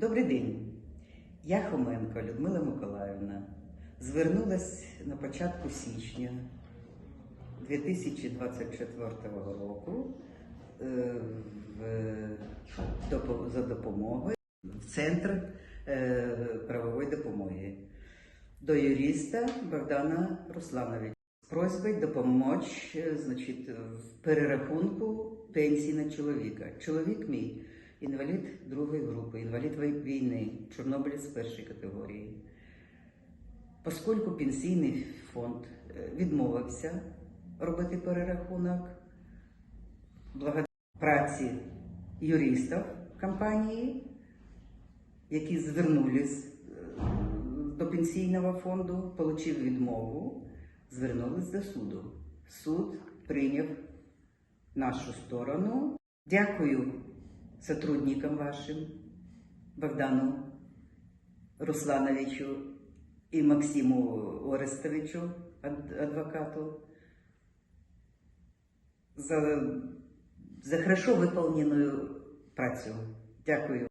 Добрий день. Я Хоменко Людмила Миколаївна. Звернулась на початку січня 2024 року е, за допомогою в Центр е, правової допомоги до юриста Богдана Руслановича з просьбою допомочь е, значить, в перерахунку пенсії на чоловіка. Чоловік мій інвалід другої групи, інвалід війни, чорнобилець першої категорії. Оскільки пенсійний фонд е, відмовився робити перерахунок, благодаря праці юристів компанії, які звернулись е, до пенсійного фонду, отримав відмову, звернулись до суду. Суд прийняв нашу сторону. Дякую сотрудникам вашим, Богдану Руслановичу і Максиму Орестовичу, адвокату, за, за хорошо выполненную працю. Дякую.